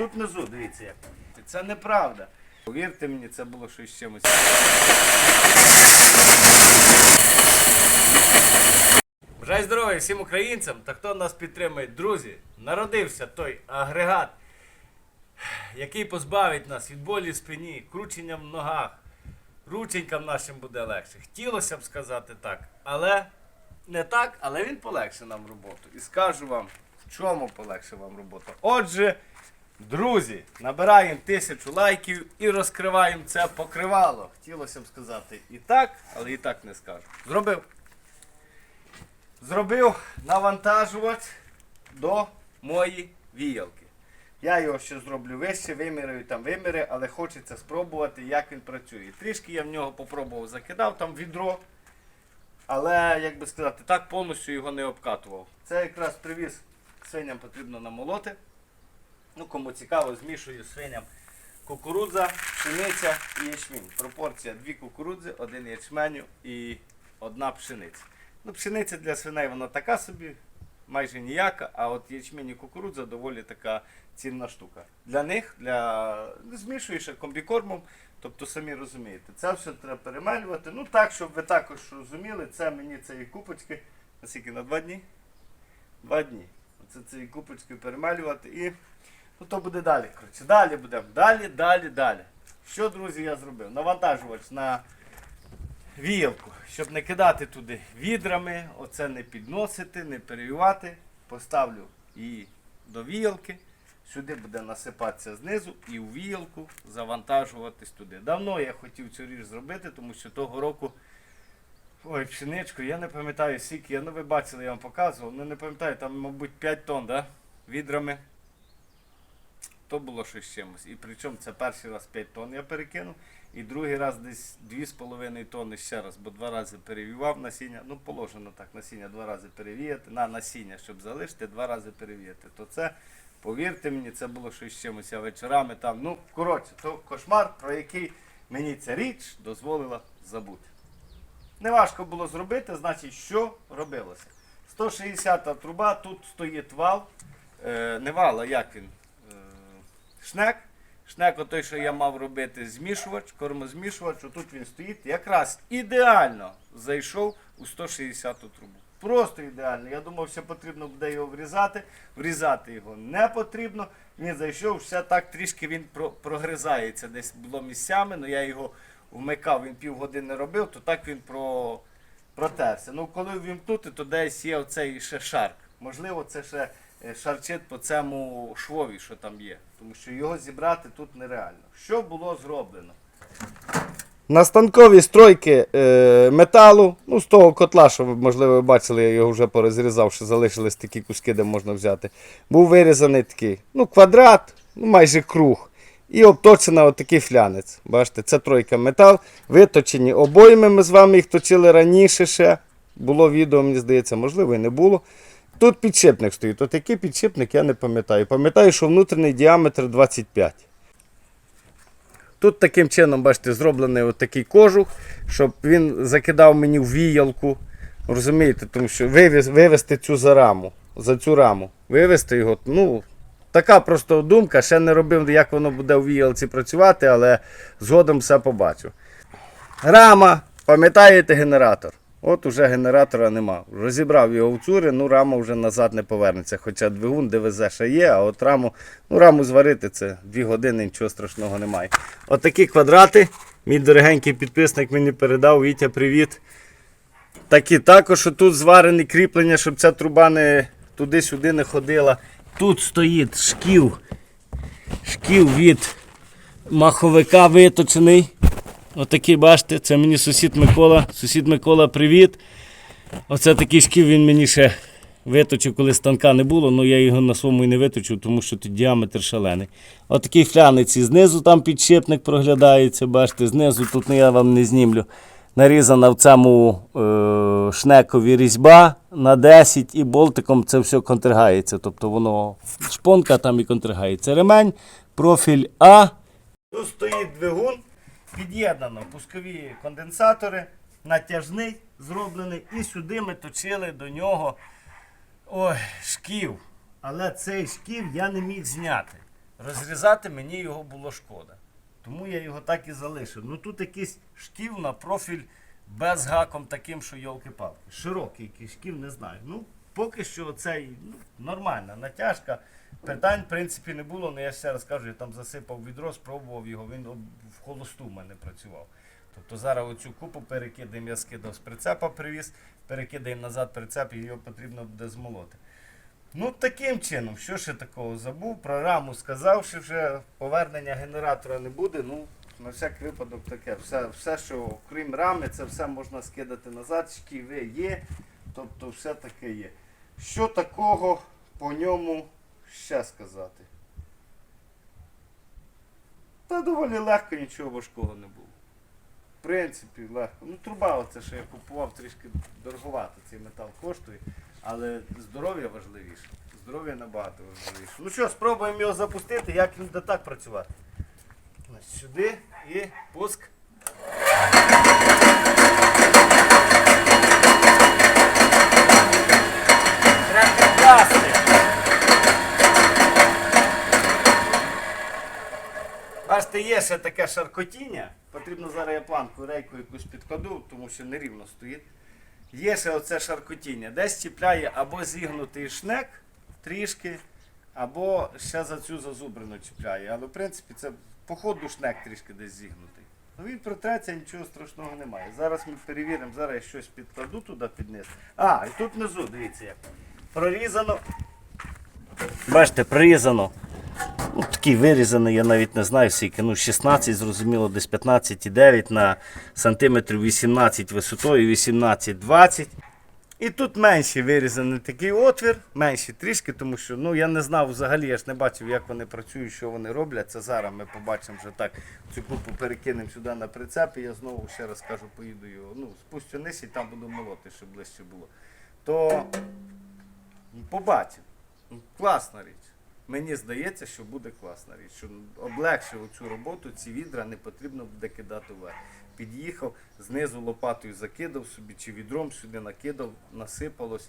тут внизу, дивіться як. Це неправда. Повірте мені, це було щось чимось. Бажаю здоров'я всім українцям та хто нас підтримує. Друзі, народився той агрегат, який позбавить нас від болі в спині, кручення в ногах, рученькам нашим буде легше. Хотілося б сказати так, але не так, але він полегше нам роботу. І скажу вам, в чому полегше вам робота. Отже, друзі, набираємо тисячу лайків і розкриваємо це покривало. Хотілося б сказати і так, але і так не скажу. Зробив. Зробив навантажувач до моєї віялки. Я його ще зроблю вище, виміряю там виміри, але хочеться спробувати, як він працює. Трішки я в нього попробував, закидав там відро, але, як би сказати, так повністю його не обкатував. Це якраз привіз свиням потрібно намолоти. Ну, кому цікаво, змішую свиням кукурудза, пшениця і ячмінь. Пропорція дві кукурудзи, один ячменю і одна пшениця. Ну, пшениця для свиней вона така собі, майже ніяка, а от ячмінь і кукурудза доволі така цінна штука. Для них, для змішуєш комбікормом, тобто самі розумієте, це все треба перемелювати. Ну так, щоб ви також розуміли, це мені цієї купочки, наскільки на два дні? Два дні. Оце цієї купочки перемелювати і ну, то буде далі. Коротше. Далі будемо. Далі, далі, далі. Що, друзі, я зробив? Навантажувач на віялку, щоб не кидати туди відрами, оце не підносити, не перевівати. Поставлю її до віялки. Сюди буде насипатися знизу і у віялку завантажуватись туди. Давно я хотів цю річ зробити, тому що того року. Ой, пшеничку, я не пам'ятаю скільки, я, ну ви бачили, я вам показував, ну не пам'ятаю, там, мабуть, 5 тонн, да? відрами. То було щось чимось. І причому це перший раз 5 тонн я перекинув, і другий раз десь 2,5 тонни ще раз, бо два рази перевівав насіння. Ну, положено так, насіння два рази перевіяти, на насіння, щоб залишити, два рази перевіяти. То це, повірте мені, це було щось чимось. Я вечорами там, ну, коротше, то кошмар, про який мені ця річ дозволила забути. Неважко було зробити, значить, що робилося? 160 труба, тут стоїть вал. Е, не вал, а як він? Шнек. Шнек, отой, що я мав робити змішувач, кормозмішувач, отут він стоїть. Якраз ідеально зайшов у 160-ту трубу. Просто ідеально. Я думав, що потрібно буде його врізати. Врізати його не потрібно. Він зайшов, все так трішки він про- прогризається. Десь було місцями, але я його вмикав, він півгодини робив, то так він про, протерся. Ну, коли ввімкнути, то десь є оцей ще шарк. Можливо, це ще е, шарчить по цьому швові, що там є. Тому що його зібрати тут нереально. Що було зроблено? На станковій стройки е, металу, ну з того котла, що ви, можливо, ви бачили, я його вже порозрізав, що залишились такі куски, де можна взяти. Був вирізаний такий ну, квадрат, ну майже круг. І обточена отакий флянець. Бачите, це тройка метал. Виточені обойми. Ми з вами їх точили раніше ще. Було відео, мені здається, можливо, і не було. Тут підшипник стоїть. От який підшипник, я не пам'ятаю. Пам'ятаю, що внутрішній діаметр 25. Тут таким чином, бачите, зроблений от такий кожух, щоб він закидав мені в віялку. Розумієте, тому що вивіз, вивести цю за раму, за цю раму. Вивести його, ну, така просто думка. Ще не робив, як воно буде в віялці працювати, але згодом все побачу. Рама, пам'ятаєте генератор? От уже генератора нема. Розібрав його в цури, ну рама вже назад не повернеться. Хоча двигун ДВЗ ще є, а от раму, ну раму зварити це дві години, нічого страшного немає. От такі квадрати. Мій дорогенький підписник мені передав. Вітя, привіт. Такі також тут зварені кріплення, щоб ця труба не туди-сюди не ходила. Тут стоїть шків. Шків від маховика виточений. Отакий, бачите, це мені сусід Микола. Сусід Микола, привіт. Оце такий шків він мені ще виточив, коли станка не було, але я його на своєму і не виточив, тому що тут діаметр шалений. Отакий фляниць і знизу там підшипник проглядається, бачите, знизу тут ну, я вам не знімлю. Нарізана в цьому е, шнекові різьба на 10 і болтиком це все контргається. Тобто воно шпонка там і контргається. Ремень, профіль А. Тут стоїть двигун, під'єднано пускові конденсатори, натяжний зроблений, і сюди ми точили до нього ой, шків. Але цей шків я не міг зняти. розрізати мені його було шкода. Тому я його так і залишив. Ну тут якийсь шків на профіль без гаком таким, що йолки-палки. Широкий якийсь шків, не знаю. Ну, поки що цей ну, нормальна натяжка. Питань, в принципі, не було, але я ще раз кажу, я там засипав відро, спробував його, він в холосту в мене працював. Тобто зараз оцю купу перекидаємо, я скидав з прицепа привіз, перекидаємо назад прицеп і його потрібно буде змолоти. Ну, таким чином, що ще такого забув, про раму сказав, що вже повернення генератора не буде. Ну, на всяк випадок таке. Все, все, що крім рами, це все можна скидати назад, шківи є, тобто все таке є. Що такого по ньому ще сказати? Та доволі легко, нічого важкого не було. В принципі, легко. Ну, труба, оце, що я купував, трішки дороговато цей метал коштує, але здоров'я важливіше. Здоров'я набагато важливіше. Ну що, спробуємо його запустити, як він буде так працювати. Сюди і пуск. Треба підкласти. Бачите, є ще таке шаркотіння. Потрібно зараз я планку рейку якусь підкладу, тому що нерівно стоїть. Є ще оце шаркотіння. Десь чіпляє або зігнутий шнек трішки, або ще за цю зазубрину чіпляє. Але в принципі це по ходу шнек трішки десь зігнутий. Ну він протреться, нічого страшного немає. Зараз ми перевіримо, зараз я щось підкладу туди під. А, і тут внизу, дивіться як. Прорізано. Бачите, прорізано. Ну, такий вирізаний, я навіть не знаю скільки. Ну, 16, зрозуміло, десь 15,9 на сантиметрів 18 висотою, 18-20. І тут менший вирізаний такий отвір, менший трішки, тому що ну, я не знав взагалі, я ж не бачив, як вони працюють, що вони роблять. Це зараз ми побачимо, що так цю купу перекинемо сюди на прицеп, і я знову ще раз кажу, поїду його. Ну, спустю вниз і там буду молоти, щоб ближче було. То побачимо. Класна річ. Мені здається, що буде класна річ, що облегшив цю роботу, ці відра не потрібно буде кидати вверх. Під'їхав, знизу лопатою закидав собі, чи відром сюди накидав, насипалось,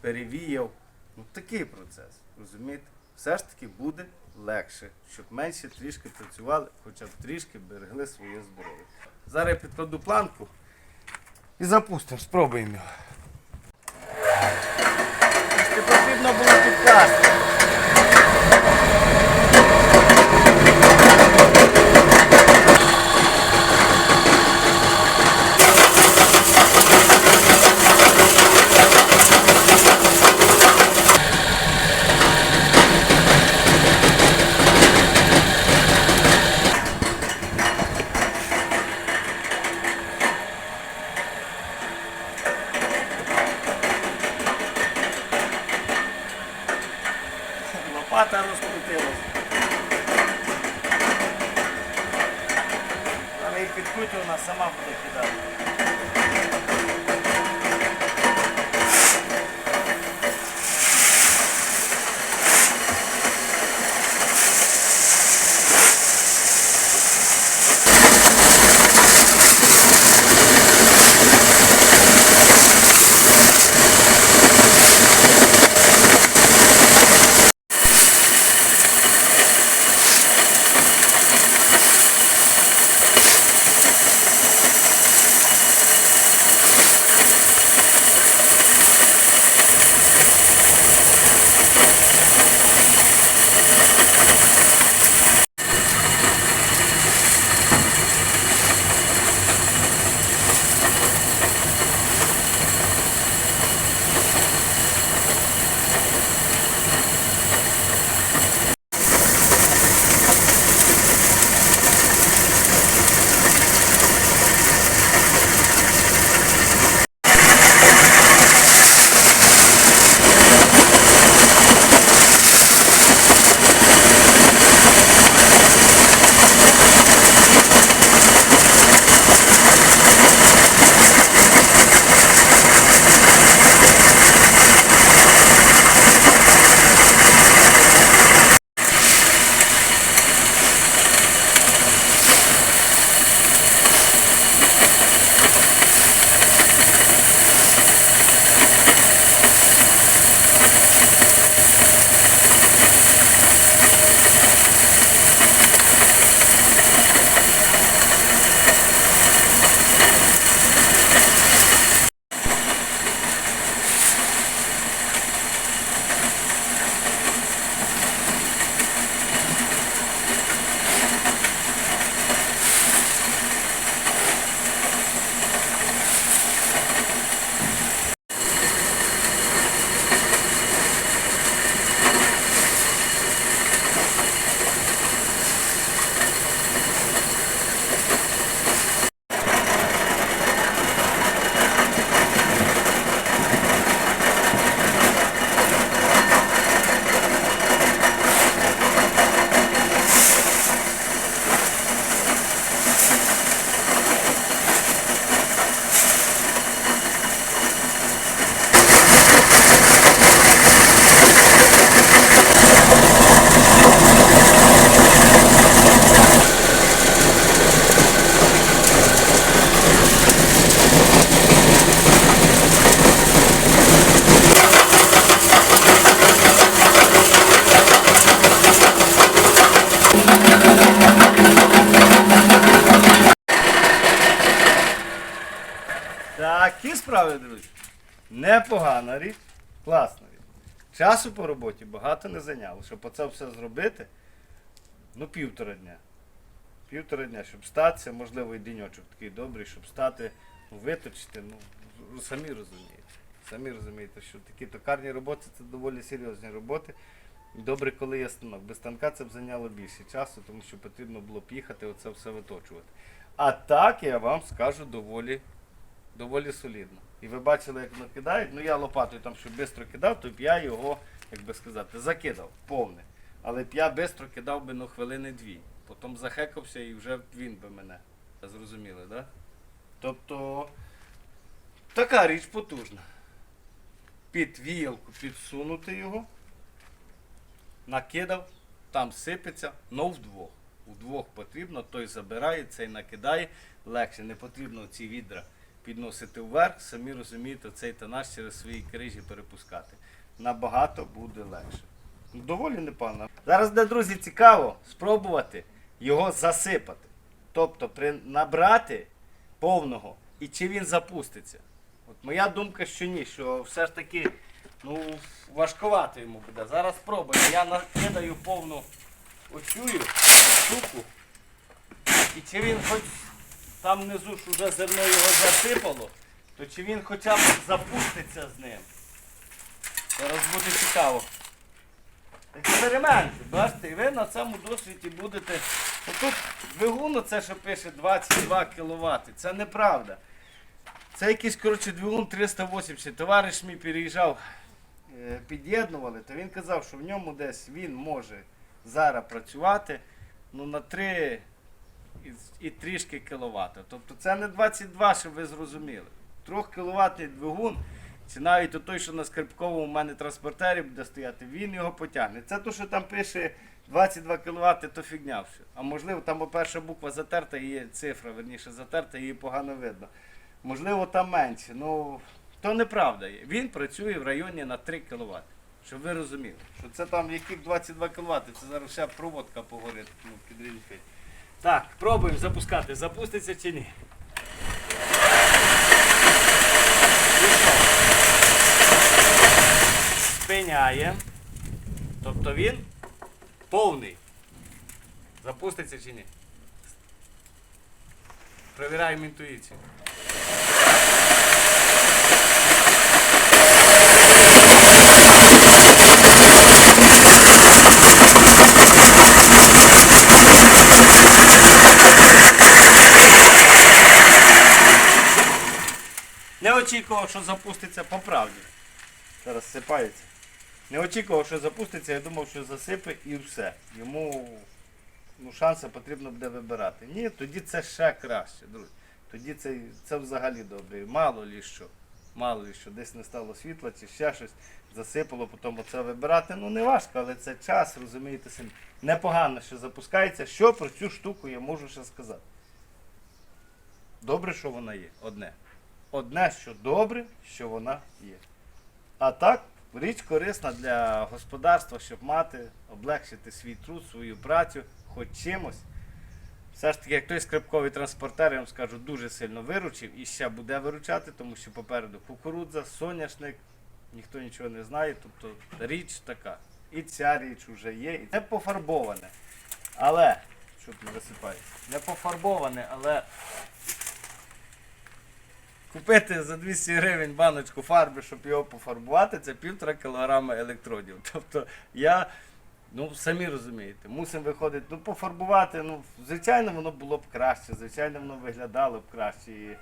перевіяв. Ну такий процес, розумієте? Все ж таки буде легше, щоб менше трішки працювали, хоча б трішки берегли своє здоров'я. Зараз я підкладу планку і запустимо, спробуємо його. Потрібно було підкласти. Лопата розкрутилась. Але і підкрутю вона сама буде кидати. Справи, друзі, непогана річ, класна річ. Часу по роботі багато не зайняло, щоб оце все зробити. Ну, півтора дня. Півтора дня, щоб статися, можливо, і деньочок такий добрий, щоб стати, ну, виточити, ну, самі розумієте. Самі розумієте, що такі токарні роботи це доволі серйозні роботи. Добре, коли є станок. Без станка це б зайняло більше часу, тому що потрібно було б їхати, оце все виточувати. А так я вам скажу доволі, доволі солідно. І ви бачили, як накидають. Ну я лопатою там, щоб швидко кидав, то б я його, як би сказати, закидав повне. Але б я швидко кидав би ну, хвилини дві. Потім захекався і вже він би мене. Зрозуміли, так? Да? Тобто така річ потужна. Під віялку підсунути його, накидав, там сипеться, но вдвох. Вдвох потрібно, той забирає, цей накидає. Легше, не потрібно ці відра підносити вверх, самі розумієте, цей тонаж через свої крижі перепускати. Набагато буде легше. Ну, Доволі непогано. Зараз, де, друзі, цікаво спробувати його засипати. Тобто при набрати повного і чи він запуститься. От моя думка, що ні, що все ж таки ну, важковато йому буде. Зараз спробую. Я накидаю повну оцю штуку. І чи він хоч там внизу ж уже зерно його засипало, то чи він хоча б запуститься з ним. Зараз буде цікаво. Експеримент, бачите, і ви на цьому досвіді будете. Отут двигун, це що пише 22 кВт, це неправда. Це якийсь коротше, двигун 380. Товариш мій переїжджав, е, під'єднували, то він казав, що в ньому десь він може зараз працювати ну, на 3 і, і трішки кіловата. Тобто це не 22, щоб ви зрозуміли. 3 кВт двигун, чи навіть той, що на скрипковому у мене транспортері буде стояти, він його потягне. Це то, що там пише 22 кВт, то фігня все. А можливо, там перша буква затерта, є цифра, верніше затерта, її погано видно. Можливо, там менше. Ну, то неправда є. Він працює в районі на 3 кВт. Щоб ви розуміли, що це там яких 22 кВт, це зараз вся проводка погорить ну, під рельфи. Так, пробуємо запускати. Запуститься чи ні? Спиняє. Тобто він повний. Запуститься чи ні? Провіряємо інтуїцію. Не очікував, що запуститься по правді. Зараз сипається. Не очікував, що запуститься, я думав, що засипе і все. Йому ну, шанси потрібно буде вибирати. Ні, тоді це ще краще, друзі. Тоді це, це взагалі добре. Мало лі що. Мало лі що, десь не стало світла чи ще щось засипало, потім оце вибирати. Ну не важко, але це час, розумієте, самі. непогано, що запускається. Що про цю штуку я можу ще сказати? Добре, що вона є. Одне. Одне, що добре, що вона є. А так, річ корисна для господарства, щоб мати, облегшити свій труд, свою працю, хоч чимось. Все ж таки, як той скрипковий транспортер, я вам скажу, дуже сильно виручив і ще буде виручати, тому що попереду кукурудза, соняшник, ніхто нічого не знає. Тобто річ така. І ця річ вже є. І не пофарбоване. Але, щоб не висипається, не пофарбоване, але Купити за 200 гривень баночку фарби, щоб його пофарбувати, це півтора кілограма електродів. Тобто я, ну самі розумієте, мусимо виходити, ну пофарбувати, ну, звичайно, воно було б краще, звичайно, воно виглядало б краще. І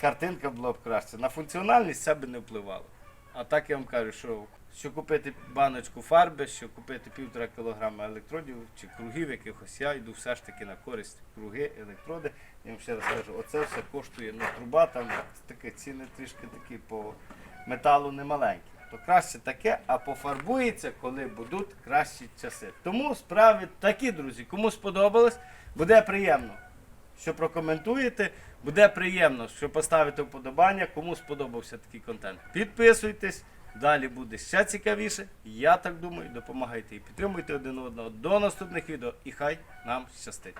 картинка була б краще. На функціональність це б не впливало. А так я вам кажу, що, що купити баночку фарби, що купити півтора кілограма електродів чи кругів якихось, я йду все ж таки на користь круги, електроди. Я вам ще раз кажу, оце все коштує, ну труба там таке ціни трішки такі по металу немаленькі. То краще таке, а пофарбується, коли будуть кращі часи. Тому справи такі, друзі. Кому сподобалось, буде приємно, що прокоментуєте. Буде приємно, що поставите вподобання, кому сподобався такий контент. Підписуйтесь, далі буде ще цікавіше. Я так думаю, допомагайте і підтримуйте один одного. До наступних відео і хай нам щастить.